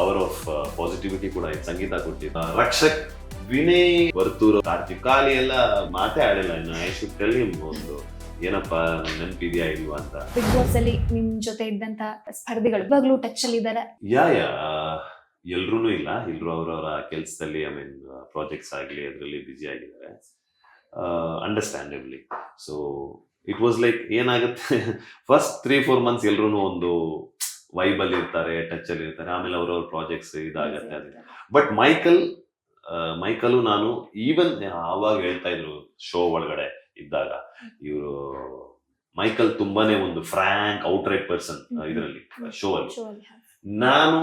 Power of positivity ಕೂಡ ಸಂಗೀತ ಕೊಟ್ಟಿದ್ದು. ರಕ್ಷಕ್ ವಿನಯ್ ವರ್ತೂರು ಕಾರ್ತಿಕ್ ಕಾಲಿ ಎಲ್ಲ ಮಾತೇ ಆಡಿಲ್ಲ ಇನ್ನು. ಐ ಶುಡ್ ಟೆಲ್ ಹಿಮ್ ಒಂದು ಏನಪ್ಪ ನೆನಪಿದ್ಯಾ ಇಲ್ವಾ ಅಂತ. ಬಿಗ್ ಬಾಸ್ ಅಲ್ಲಿ ನಿಮ್ ಜೊತೆ ಇದ್ದಂತ ಸ್ಪರ್ಧಿಗಳು ಇವಾಗ್ಲೂ ಟಚ್ ಅಲ್ಲಿ ಇದಾರೆ? ಯಾ ಯಾ ಎಲ್ರೂ ಇಲ್ಲ. ಎಲ್ಲರೂ ಅವರವರ ಕೆಲಸದಲ್ಲಿ ಐ ಮೀನ್ ಪ್ರಾಜೆಕ್ಟ್ಸ್ ಆಗಲಿ ಅದರಲ್ಲಿ ಬ್ಯುಸಿ ಆಗಿದ್ದಾರೆ. Understandably so it was like ಏನಾಗುತ್ತೆ? ಫಸ್ಟ್ ತ್ರೀ ಫೋರ್ ಮಂತ್ಸ್ ಎಲ್ರೂ ಒಂದು ವೈಬಲ್ಲಿ ಇರ್ತಾರೆ ಟಚ್ ಅಲ್ಲಿ ಇರ್ತಾರೆ ಆಮೇಲೆ ಅವ್ರವ್ರ ಪ್ರಾಜೆಕ್ಟ್ಸ್ ಇದಾಗತ್ತೆ ಅದೇ ಬಟ್ ಮೈಕಲ್ ಮೈಕಲ್ ನಾನು ಈವನ್ ಆವಾಗ ಹೇಳ್ತಾ ಇದ್ರು ಶೋ ಒಳಗಡೆ ಇದ್ದಾಗ ಇವರು ಮೈಕಲ್ ತುಂಬಾನೇ ಒಂದು ಫ್ರಾಂಕ್ ಔಟ್ರೈಟ್ ಪರ್ಸನ್ ಇದರಲ್ಲಿ ಶೋ ಅಲ್ಲಿ. ನಾನು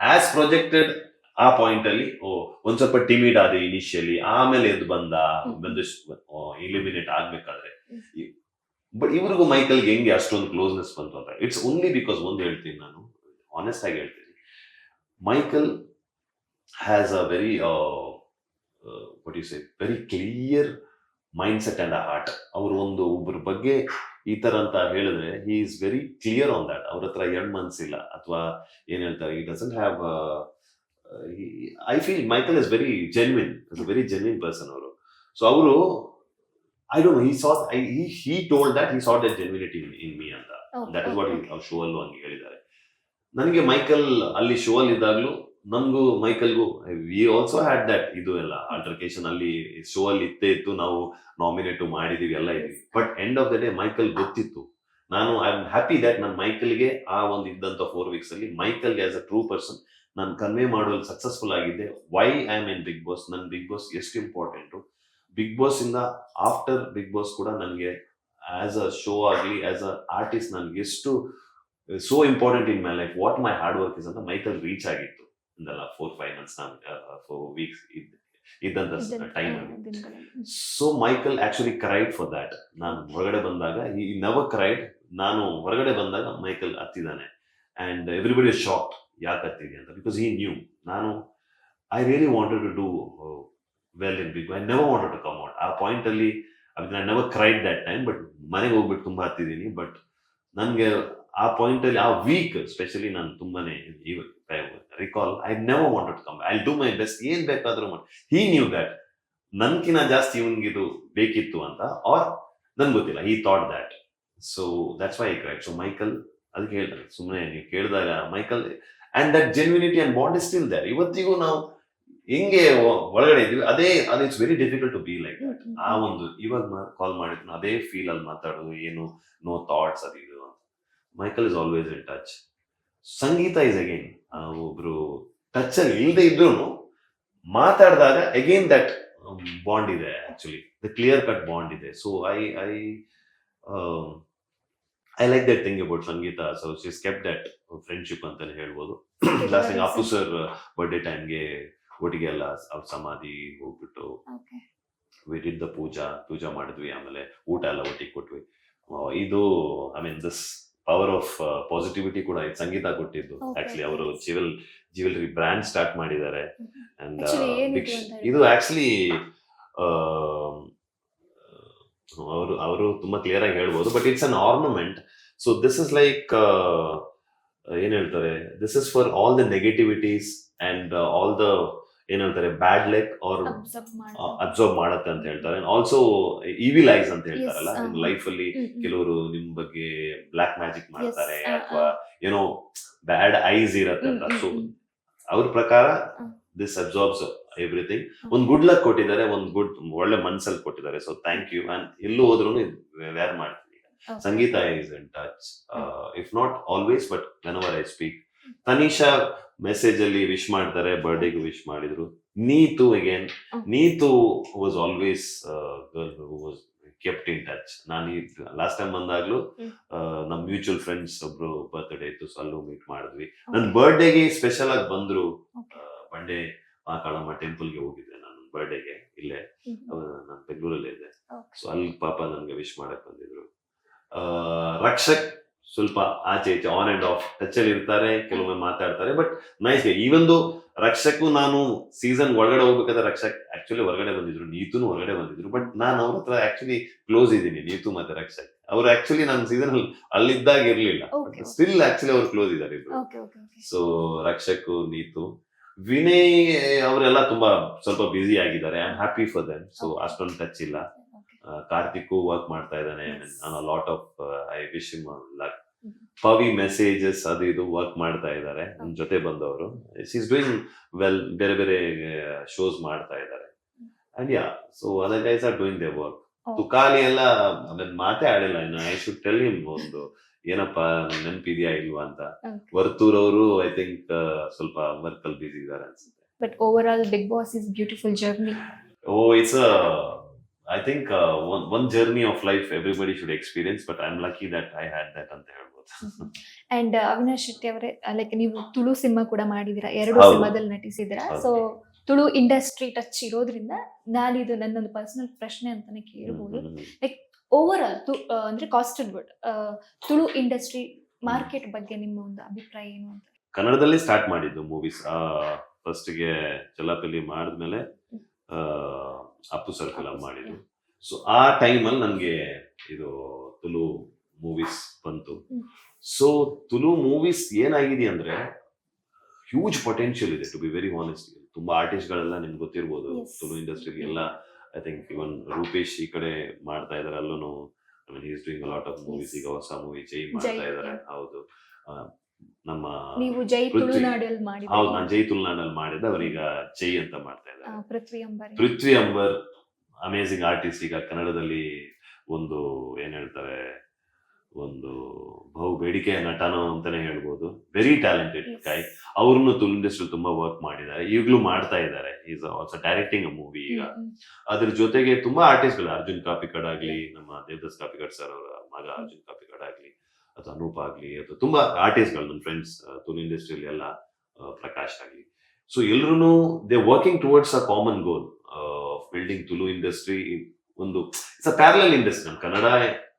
ಆಸ್ ಪ್ರೊಜೆಕ್ಟೆಡ್ ಆ ಪಾಯಿಂಟ್ ಅಲ್ಲಿ ಓ ಒಂದ್ ಸ್ವಲ್ಪ ಟಿಮಿಡ್ ಆದ ಇನಿಷಿಯಲಿ ಆಮೇಲೆ ಎದ್ದು ಬಂದ. ಬಂದು ಇಲಿಮಿನೇಟ್ ಆಗ್ಬೇಕಾದ್ರೆ. ಬಟ್ ಇವ್ರಿಗೂ ಮೈಕಲ್ಗೆ ಹೆಂಗೆ ಅಷ್ಟೊಂದು ಕ್ಲೋಸ್ನೆಸ್ ಬಂತು ಅಂತ. ಇಟ್ಸ್ ಓನ್ಲಿ ಬಿಕಾಸ್ ಒಂದು ಹೇಳ್ತೀನಿ ನಾನು. ಆನೆಸ್ಟ್ ಆಗಿ ಹೇಳ್ತೀನಿ. Michael has a very what you say very clear mindset and heart ಅವರು ಒಂದು ಒಬ್ಬರ ಬಗ್ಗೆ ಈ ತರ ಅಂತ ಹೇಳಿದ್ರೆ he is very clear on that ಅವ್ರ ಹತ್ರ ಎರಡು ಮನ್ಸಿಲ್ಲ ಅಥವಾ ಏನ್ ಹೇಳ್ತಾರೆ ಈ doesn't have I feel Michael is very genuine very genuine person ಅವರು. ಸೊ ಅವರು I don't he I he told that he sought that genuinity in me ಅಂತ. That is what. ಅವ್ರ ಶೋ ಅಲ್ಲೂ ಹಂಗೆ ಹೇಳಿದ್ದಾರೆ. ನನಗೆ ಮೈಕಲ್ ಅಲ್ಲಿ ಶೋ ಅಲ್ಲಿ ಇದ್ದಾಗ್ಲೂ ನಮಗೂ ಮೈಕಲ್ಗೂ ವಿ ಆಲ್ಸೋ ಹ್ಯಾಡ್ ದಟ್ ಇದು ಎಲ್ಲ ಆಲ್ಟರ್ಕೇಶನ್ ಅಲ್ಲಿ ಶೋ ಅಲ್ಲಿ ಇತ್ತೇ ಇತ್ತು ನಾವು ನಾಮಿನೇಟ್ ಮಾಡಿದೀವಿ ಎಲ್ಲ ಇದೀವಿ. But end of the day Michael ಗೊತ್ತಿತ್ತು. ನಾನು ಐ ಆಮ್ ಹ್ಯಾಪಿ ದಟ್ ನನ್ನ ಮೈಕಲ್ಗೆ ಆ ಒಂದು ಇದ್ದಂತ ಫೋರ್ ವೀಕ್ಸ್ ಅಲ್ಲಿ ಮೈಕಲ್ಗೆ ಆಸ್ ಅ ಟ್ರೂ ಪರ್ಸನ್ ನಾನು ಕನ್ವೆ ಮಾಡುವಲ್ಲಿ ಸಕ್ಸಸ್ಫುಲ್ ಆಗಿದ್ದೆ. Why I am in Bigg Boss ನನ್ನ ಬಿಗ್ ಬಾಸ್ ಎಷ್ಟು ಇಂಪಾರ್ಟೆಂಟು ಬಿಗ್ ಬಾಸ್ ಇಂದ ಆಫ್ಟರ್ ಬಿಗ್ ಬಾಸ್ ಕೂಡ ನನಗೆ ಆಸ್ ಅ ಶೋ ಆಗಲಿ ಆಸ್ ಅ ಆರ್ಟಿಸ್ಟ್ ನನಗೆ ಎಷ್ಟು so important in my life what my hard work is ಅಂತ ಮೈಕಲ್ ರೀಚ್ ಆಗಿತ್ತು ಇಂದಲ್ಲ four five months four weeks ಇದ್ದಂತ time so Michael actually cried for that ನಾನು ಹೊರಗಡೆ ಬಂದಾಗ ಈ ನವ ಕ್ರೈಡ್ ನಾನು ಹೊರಗಡೆ ಬಂದಾಗ ಮೈಕಲ್ ಹತ್ತಿದ್ದಾನೆ ಅಂಡ್ ಎವ್ರಿಬಡಿ ಶಾಕ್ ಯಾಕೆ ಹತ್ತಿದೆ ಅಂತ? ಬಿಕಾಸ್ ಈ ನ್ಯೂ ನಾನು I really wanted to do well in Bigg I never wanted to come out ಆ ಪಾಯಿಂಟ್ ಅಲ್ಲಿ I never cried that time but ಮನೆಗೆ ಹೋಗ್ಬಿಟ್ಟು ತುಂಬಾ ಹತ್ತಿದ್ದೀನಿ ಬಟ್ ನನಗೆ ಆ ಪಾಯಿಂಟ್ ಅಲ್ಲಿ, ಆ ವೀಕ್ ಸ್ಪೆಷಲಿ ನಾನು ತುಂಬಾನೇ recall I never wanted come I do my best ಏನ್ ಬೇಕಾದ್ರೂ ಮಾಡಿ. ಹಿ ನ್ಯೂ ದಟ್ ನನ್ಕಿನ ಜಾಸ್ತಿ ಇವನ್ಗಿದು ಬೇಕಿತ್ತು ಅಂತ ಆರ್ ನನ್ಗೆ ಗೊತ್ತಿಲ್ಲ. ಈ thought that so that's why cried so Michael ಅದಕ್ಕೆ ಹೇಳ್ತಾರೆ ಸುಮ್ಮನೆ ನೀವು ಕೇಳಿದಾಗ Michael and that genuinity and bond is still there ಇವತ್ತಿಗೂ ನಾವು ಹೆಂಗೆ ಒಳಗಡೆ ಇದ್ದೀವಿ. ಅದೇ ಅದು it's very difficult to be like that ಆ ಒಂದು ಇವಾಗ ಕಾಲ್ ಮಾಡಿದ್ರು ಅದೇ ಫೀಲ್ ಅಲ್ಲಿ ಮಾತಾಡೋದು ಏನು ನೋ ಥಾಟ್ಸ್ ಅದು ಇದು Michael is always in touch Sangeetha is again ಒಬ್ರು ಟಚ್ ಅಲ್ಲಿ ಇಲ್ಲದೆ ಇದ್ರು ಮಾತಾಡಿದಾಗ ಅಗೇನ್ ದಟ್ ಬಾಂಡ್ ಇದೆ actually the clear cut bond ಇದೆ. So I I I like that thing about Sangeetha. So she kept that friendship ಅಂತಾನೆ ಹೇಳ್ಬೋದು. Last Appu sir birthday ಟೈಮ್ಗೆ ಒಟ್ಟಿಗೆ ಎಲ್ಲ ಅವ್ರ ಸಮಾಧಿ ಹೋಗ್ಬಿಟ್ಟು. We did the puja puja ಮಾಡಿದ್ವಿ ಆಮೇಲೆ ಊಟ ಎಲ್ಲ ಒಟ್ಟಿಗೆ ಕೊಟ್ವಿ. ಇದು I mean this power of positivity ಕೂಡ ಸಂಗೀತ ಕೊಟ್ಟಿದ್ದು. ಆಕ್ಚುಲಿ ಅವರು ಜಿವೆಲ್ ಜ್ಯುವೆಲ್ರಿ ಬ್ರ್ಯಾಂಡ್ ಸ್ಟಾರ್ಟ್ ಮಾಡಿದ್ದಾರೆ. ಅಂಡ್? ಇದು ಆಕ್ಚುಲಿ ಅವರು ಅವರು ತುಂಬಾ ಕ್ಲಿಯರ್ ಆಗಿ ಹೇಳ್ಬೋದು but it's an ornament so this is like ಏನ್ ಹೇಳ್ತಾರೆ? This is for all the negativities and all the ಏನ್ ಹೇಳ್ತಾರೆ ಬ್ಯಾಡ್ ಲೆಕ್ ಆರ್. ಅಬ್ಸರ್ವ್ ಮಾಡತ್ತೆ ಅಂತ ಹೇಳ್ತಾರೆ ಆಲ್ಸೋ ಈವಿಲ್ ಐಸ್ ಅಂತ ಹೇಳ್ತಾರಲ್ಲ ನಿಮ್. ಲೈಫ್ ಅಲ್ಲಿ. ಕೆಲವರು ನಿಮ್ ಬಗ್ಗೆ ಬ್ಲಾಕ್ ಮ್ಯಾಜಿಕ್ ಮಾಡ್ತಾರೆ ಅಥವಾ ಏನೋ ಬ್ಯಾಡ್ ಐಸ್ ಇರತ್ತೆ ಅಂತ ಸೊ. ಅವ್ರ ಪ್ರಕಾರ. ದಿಸ್ ಅಬ್ಸಾರ್ಬ್ಸ್ ಎವ್ರಿಥಿಂಗ್ ಒಂದ್ ಗುಡ್ ಲಕ್ ಕೊಟ್ಟಿದ್ದಾರೆ ಒಂದ್ ಗುಡ್ ಒಳ್ಳೆ ಮನ್ಸಲ್ಲಿ ಕೊಟ್ಟಿದ್ದಾರೆ ಸೊ ಥ್ಯಾಂಕ್ ಯು ಅಂಡ್ ಎಲ್ಲೂ ಹೋದ್ರು ವೇರ್ ಮಾಡ್ತೀನಿ. Sangeetha is in touch if not always but when our I speak Tanisha message ಅಲ್ಲಿ ವಿಶ್ ಮಾಡ್ತಾರೆ ಬರ್ಡೇಗೆ ವಿಶ್ ಮಾಡಿದ್ರು. Neetu again Neetu was always girl kept in touch ನಾನು ಲಾಸ್ಟ್ ಟೈಮ್ ಬಂದಾಗ್ಲೂ ನಮ್ ಮ್ಯೂಚುವಲ್ ಫ್ರೆಂಡ್ಸ್ ಒಬ್ರು ಬರ್ತ್ಡೇ ಇತ್ತು ಸೊ ಅಲ್ಲೂ ಮೀಟ್ ಮಾಡಿದ್ವಿ. ನನ್ ಬರ್ಡೇಗೆ ಸ್ಪೆಷಲ್ ಆಗಿ ಬಂದ್ರು ಬಂಡೆ ಗೆ ಟೆಂಪಲ್ಗೆ ಹೋಗಿದ್ದೆ ನಾನು ಬರ್ಡೇಗೆ ಇಲ್ಲೇ. ನಾನು ಬೆಂಗಳೂರಲ್ಲೇ ಇದ್ದೆ. ಸೊ ಅಲ್ಲಿ ಪಾಪ ನನ್ಗೆ ವಿಶ್ ಮಾಡಕ್ ಬಂದಿದ್ರು. ಆ, ರಕ್ಷಕ್ ಸ್ವಲ್ಪ ಆಚೆ ಈಚೆ ಆನ್ ಅಂಡ್ ಆಫ್ ಟಚ್ ಅಲ್ಲಿ ಇರ್ತಾರೆ ಕೆಲವೊಮ್ಮೆ ಮಾತಾಡ್ತಾರೆ. ಬಟ್ ನೈಸ್ ಈವನ್ ರಕ್ಷಕು ನಾನು ಸೀಸನ್ ಒಳಗಡೆ ಹೋಗ್ಬೇಕಾದ್ರೆ ರಕ್ಷಕ್ ಆಕ್ಚುಲಿ ಹೊರಗಡೆ ಬಂದಿದ್ರು ನೀತುನು ಹೊರಗಡೆ ಬಂದಿದ್ರು. ಬಟ್ ನಾನು ಅವ್ರ ಹತ್ರ ಆಕ್ಚುಲಿ ಕ್ಲೋಸ್ ಇದ್ದೀನಿ ನೀತು ಮತ್ತೆ ರಕ್ಷಕ್. ಅವ್ರು ಆಕ್ಚುಲಿ ನನ್ನ ಸೀಸನ್ ಅಲ್ಲಿ ಅಲ್ಲಿದ್ದಾಗ ಇರ್ಲಿಲ್ಲ. ಸ್ಟಿಲ್ ಆಕ್ಚುಲಿ ಅವ್ರು ಕ್ಲೋಸ್ ಇದ್ದಾರೆ ಇದ್ರು ಸೊ ರಕ್ಷಕ್ ನೀತು ವಿನಯ್ ಅವರೆಲ್ಲ ತುಂಬಾ ಸ್ವಲ್ಪ ಬ್ಯುಸಿ ಆಗಿದ್ದಾರೆ. I am happy for them so. ಅಷ್ಟೊಂದು ಟಚ್ ಇಲ್ಲ. ಕಾರ್ತಿಕ್ ವರ್ಕ್ ಮಾಡ್ತಾ ಇದ್ದಾನೆ. Lot of I wish luck. Pavi messages ಅದು ಇದು ವರ್ಕ್ ಮಾಡ್ತಾ ಇದ್ದಾರೆ. ನಮ್ ಜೊತೆ ಬಂದವರು. ಇಸ್ ಡೂಯಿಂಗ್ ವೆಲ್ ಬೇರೆ ಬೇರೆ ಶೋಸ್ ಮಾಡ್ತಾ ಇದ್ದಾರೆ. And yeah so other guys are doing they work. Tukali ಎಲ್ಲ ಅದನ್ನ ಮಾತೇ ಆಡಿಲ್ಲ. ಇನ್ನು ಐ ಶುಡ್ ಟೆಲ್ ಹಿಮ್ ಒಂದು ಏನಪ್ಪ ನೆನಪಿದ್ಯಾ ಇಲ್ವಾ ಅಂತ. ವರ್ತೂರ್ ಅವರು ಐ ಥಿಂಕ್ ಸ್ವಲ್ಪ ವರ್ಕ್ ಅಲ್ಲಿ ಬಿಸಿ ಇದ್ದಾರೆ ಅನ್ಸುತ್ತೆ. But overall Bigg Boss is beautiful journey oh it's I think one journey of life everybody should experience but I am lucky that I had that ಅಂತ ಹೇಳ್ಬೋದು ಅಂಡ್ ಅವಿನಾಶ್ ಶೆಟ್ಟಿ ಅವರೇ like ನೀವು Tulu cinema ಕೂಡ ಮಾಡಿದೀರಾ ಎರಡು. ಸಿನಿಮಾದಲ್ಲಿ ನಟಿಸಿದಿರಾ. ಸೊ ತುಳು ಇಂಡಸ್ಟ್ರಿ ಟಚ್ ಇರೋದ್ರಿಂದ ನಾನಿದು ನನ್ನೊಂದು ಪರ್ಸನಲ್ ಪ್ರಶ್ನೆ ಅಂತಾನೆ ಕೇಳ್ಬೋದು. ಓವರ್ ಆಲ್ ಅಂದ್ರೆ Coastwood Tulu industry market ಬಗ್ಗೆ ನಿಮ್ಮ ಒಂದು ಅಭಿಪ್ರಾಯ ಏನು ಅಂತ? ಕನ್ನಡದಲ್ಲಿ ಸ್ಟಾರ್ಟ್ ಮಾಡಿದ್ದು ಮೂವೀಸ್ ಫಸ್ಟ್ಗೆ ಚಲಾಪಲ್ಲಿ ಮಾಡಿದ್ಮೇಲೆ ಅಪ್ಪು ಸರ್ ಫಿಲಮ್ ಮಾಡಿದ್ದು. ಸೊ ಆ ಟೈಮಲ್ಲಿ ನನಗೆ ಇದು ತುಲು ಮೂವೀಸ್ ಬಂತು. ಸೊ ತುಲು ಮೂವೀಸ್ ಏನಾಗಿದೆ ಅಂದ್ರೆ ಹ್ಯೂಜ್ ಪೊಟೆನ್ಷಿಯಲ್ ಇದೆ ಟು ಬಿ ವೆರಿ ಆನೆಸ್ಟ್ ತುಂಬಾ ಆರ್ಟಿಸ್ಟ್ಗಳೆಲ್ಲ ನಿಮ್ಗೆ ಗೊತ್ತಿರ್ಬೋದು. ತುಲು ತುಳು ಇಂಡಸ್ಟ್ರಿಗೆ ಎಲ್ಲ ಐ ಥಿಂಕ್ ಇವನ್ ರೂಪೇಶ್ ಈ ಕಡೆ ಮಾಡ್ತಾ ಇದಾರೆ ಅಲ್ಲೂ is doing lot of movies ಈಗ ಹೊಸ ಮೂವಿ ಜೈ ಮಾಡ್ತಾ ಇದಾರೆ. ಹೌದು. ನಮ್ಮ ನೀವು ಜೈ ತುಳುನಾಡಲ್ಲಿ ಹೌದು ನಾನು ಜೈ ತುಳುನಾಡಲ್ಲಿ ಮಾಡಿದ್ದೆ ಅವರೀಗ ಜೈ ಅಂತ ಮಾಡ್ತಾ ಇದ್ದಾರೆ. ಪೃಥ್ವಿ ಅಂಬರ್. ಪೃಥ್ವಿ ಅಂಬರ್ ಅಮೇಸಿಂಗ್ ಆರ್ಟಿಸ್ಟ್ ಈಗ ಕನ್ನಡದಲ್ಲಿ ಒಂದು ಏನ್ ಹೇಳ್ತಾರೆ ಒಂದು ಬಹು ಬೇಡಿಕೆಯ ನಟನೋ ಅಂತಾನೆ ಹೇಳ್ಬೋದು. ವೆರಿ ಟ್ಯಾಲೆಂಟೆಡ್ ಕೈ ಅವ್ರನ್ನು ತುಳು ಇಂಡಸ್ಟ್ರಿ ತುಂಬಾ ವರ್ಕ್ ಮಾಡಿದ್ದಾರೆ. ಈಗಲೂ ಮಾಡ್ತಾ ಇದ್ದಾರೆ. ಈಸ್ ಆಲ್ಸೋ ಡೈರೆಕ್ಟಿಂಗ್ ಮೂವಿ ಈಗ. ಅದ್ರ ಜೊತೆಗೆ ತುಂಬಾ ಆರ್ಟಿಸ್ಟ್ಗಳು ಅರ್ಜುನ್ ಕಾಪಿಕಡ್ ಆಗ್ಲಿ ನಮ್ಮ ದೇವದಾಸ್ ಕಾಪಿಕಡ್ ಸರ್ ಅವರ ಮಗ ಅರ್ಜುನ್ ಕಾಪಿಕಡ್ ಆಗ್ಲಿ. ಅಥವಾ ಅನೂಪ್ ಆಗಲಿ ಅಥವಾ ತುಂಬಾ ಆರ್ಟಿಸ್ಟ್ಗಳು ನನ್ನ ಫ್ರೆಂಡ್ಸ್ ತುಳು ಇಂಡಸ್ಟ್ರಿಯಲ್ಲಿ ಎಲ್ಲ ಪ್ರಕಾಶ್ ಆಗಲಿ. ಸೊ ಎಲ್ಲರೂ they working towards a common goal building Tulu industry ಒಂದು ಇಟ್ಸ್ ಅ ಪ್ಯಾರಲಲ್ ಇಂಡಸ್ಟ್ರಿ ನಮ್ಮ ಕನ್ನಡ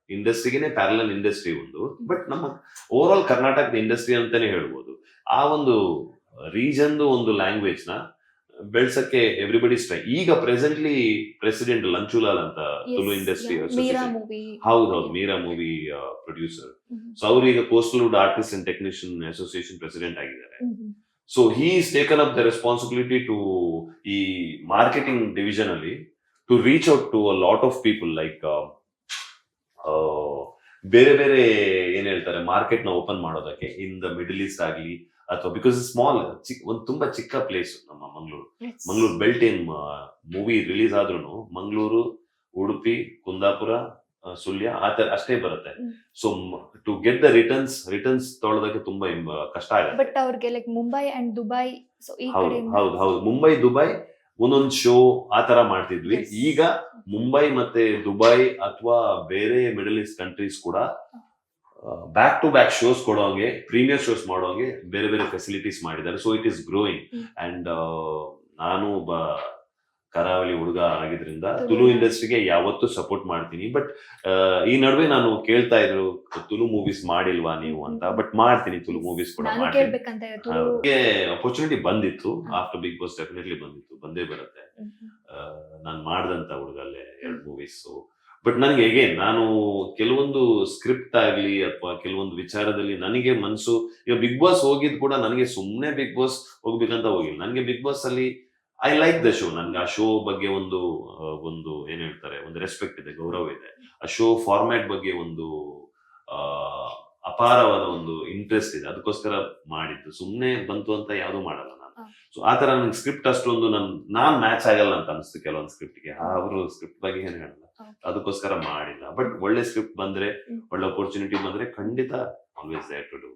ಇಂಡಸ್ಟ್ರಿಗೆನೆ ಪ್ಯಾರಲಲ್ ಇಂಡಸ್ಟ್ರಿ ಒಂದು ಬಟ್ ನಮ್ಮ ಓವರ್ ಆಲ್ ಕರ್ನಾಟಕದ ಇಂಡಸ್ಟ್ರಿ ಅಂತಾನೆ ಹೇಳ್ಬೋದು. ಆ ಒಂದು ರೀಜನ್ದು ಒಂದು ಲ್ಯಾಂಗ್ವೇಜ್ನ ಬೆಳ್ಸಕ್ಕೆ ಎವ್ರಿಬಡಿ ಟ್ರೈ ಈಗ ಪ್ರೆಸೆಂಟ್ಲಿ ಪ್ರೆಸಿಡೆಂಟ್ ಲಂಚುಲಾಲ್ ಅಂತ ತುಳು ಇಂಡಸ್ಟ್ರಿ ಹೌದೌದು ಮೀರಾ ಮೂವಿ ಪ್ರೊಡ್ಯೂಸರ್ ಸೊ ಅವರು ಈಗ Coastalwood artist and technician association president ಆಗಿದ್ದಾರೆ so he is taken up the responsibility to ಈ ಮಾರ್ಕೆಟಿಂಗ್ ಡಿವಿಷನ್ ಅಲ್ಲಿ to reach out to a lot of people like ಬೇರೆ ಬೇರೆ ಏನ್ ಹೇಳ್ತಾರೆ ಮಾರ್ಕೆಟ್ನ ಓಪನ್ ಮಾಡೋದಕ್ಕೆ ಇನ್ ದ ಮಿಡಲ್ ಈಸ್ಟ್ ಆಗ್ಲಿ ಅಥವಾ ಬಿಕಾಸ್ ಸ್ಮಾಲ್ ಒಂದು ತುಂಬಾ ಚಿಕ್ಕ ಪ್ಲೇಸ್ ನಮ್ಮ ಮಂಗಳೂರು. ಮಂಗಳೂರು ಬೆಲ್ಟ್ ಏನ್ ಮೂವಿ ರಿಲೀಸ್ ಆದ್ರೂ ಮಂಗಳೂರು ಉಡುಪಿ ಕುಂದಾಪುರ ಸುಳ್ಯ ಆ ತರ ಅಷ್ಟೇ ಬರುತ್ತೆ. So to get the returns returns ತೊಗೊಳೋದಕ್ಕೆ ತುಂಬಾ ಕಷ್ಟ ಆಗುತ್ತೆ. ಬಟ್ ಅವ್ರಿಗೆ like Mumbai and Dubai so ಈ ಹೌದು ಹೌದು ಹೌದು. ಮುಂಬೈ ದುಬೈ ಒಂದೊಂದು ಶೋ ಆ ತರ ಮಾಡ್ತಿದ್ವಿ. ಈಗ ಮುಂಬೈ ಮತ್ತೆ ದುಬೈ ಅಥವಾ ಬೇರೆ ಮಿಡಲ್ ಈಸ್ಟ್ ಕಂಟ್ರೀಸ್ ಕೂಡ ಬ್ಯಾಕ್ ಟು ಬ್ಯಾಕ್ ಶೋಸ್ ಕೊಡೋಂಗೆ ಪ್ರೀಮಿಯರ್ ಶೋಸ್ ಮಾಡೋಂಗೆ ಬೇರೆ ಬೇರೆ ಫೆಸಿಲಿಟೀಸ್ ಮಾಡಿದ್ದಾರೆ. So it is growing and ನಾನು ಒಬ್ಬ ಕರಾವಳಿ ಹುಡುಗ ಆಗಿದ್ರಿಂದ ತುಳು ತುಳು ಇಂಡಸ್ಟ್ರಿಗೆ ಯಾವತ್ತೂ ಸಪೋರ್ಟ್ ಮಾಡ್ತೀನಿ. ಬಟ್ ಈ ನಡುವೆ ನಾನು ಕೇಳ್ತಾ ಇದ್ರು ತುಳು ಮೂವೀಸ್ ಮಾಡಿಲ್ವಾ ನೀವು ಅಂತ? ಬಟ್ ಮಾಡ್ತೀನಿ ತುಳು ಮೂವೀಸ್ ಕೂಡ ಮಾಡ್ತೀನಿ. ಅಪರ್ಚುನಿಟಿ ಬಂದಿತ್ತು. ಆಫ್ಟರ್ ಬಿಗ್ ಬಾಸ್ ಡೆಫಿನೆಟ್ಲಿ ಬಂದಿತ್ತು. ಬಂದೇ ಬರುತ್ತೆ. ನಾನು ಮಾಡ್ದಂತ ಹುಡುಗಲ್ಲೇ ಎರಡು ಮೂವೀಸ್ ಬಟ್ ನನಗೆ ಹೇಗೆ ನಾನು ಕೆಲವೊಂದು ಸ್ಕ್ರಿಪ್ಟ್ ಆಗ್ಲಿ ಅಥವಾ ಕೆಲವೊಂದು ವಿಚಾರದಲ್ಲಿ ನನಗೆ ಮನ್ಸು ಈಗ ಬಿಗ್ ಬಾಸ್ ಹೋಗಿದ್ ಕೂಡ ನನಗೆ ಸುಮ್ಮನೆ ಬಿಗ್ ಬಾಸ್ ಹೋಗ್ಬೇಕಂತ ಹೋಗಿಲ್ಲ. ನನಗೆ ಬಿಗ್ ಬಾಸ್ ಅಲ್ಲಿ ಐ ಲೈಕ್ ದ ಶೋ ನನ್ಗೆ ಆ ಶೋ ಬಗ್ಗೆ ಒಂದು ಒಂದು ಏನ್ ಹೇಳ್ತಾರೆ ಒಂದು ರೆಸ್ಪೆಕ್ಟ್ ಇದೆ ಗೌರವ ಇದೆ. ಆ ಶೋ ಫಾರ್ಮ್ಯಾಟ್ ಬಗ್ಗೆ ಒಂದು ಅಪಾರವಾದ ಒಂದು ಇಂಟ್ರೆಸ್ಟ್ ಇದೆ. ಅದಕ್ಕೋಸ್ಕರ ಮಾಡಿದ್ದು. ಸುಮ್ಮನೆ ಬಂತು ಅಂತ ಯಾವ್ದು ಮಾಡಲ್ಲ ನಾನು. ಸೊ ಆ ತರ ನನ್ಗೆ ಸ್ಕ್ರಿಪ್ಟ್ ಅಷ್ಟೊಂದು ನನ್ ನಾನ್ ಮ್ಯಾಚ್ ಆಗಲ್ಲ ಅಂತ ಅನಿಸ್ತು ಕೆಲವೊಂದು ಸ್ಕ್ರಿಪ್ಟ್ಗೆ ಅವರು ಸ್ಕ್ರಿಪ್ಟ್ ಬಗ್ಗೆ ಏನ್ ಹೇಳಲ್ಲ. ಅದಕ್ಕೋಸ್ಕರ ಮಾಡಿಲ್ಲ. ಬಟ್ ಒಳ್ಳೆ ಸ್ಕ್ರಿಪ್ಟ್ ಬಂದ್ರೆ ಒಳ್ಳೆ ಅಪರ್ಚುನಿಟಿ ಬಂದ್ರೆ ಖಂಡಿತ ಆಲ್ವೇಸ್ ಟು ಡೂ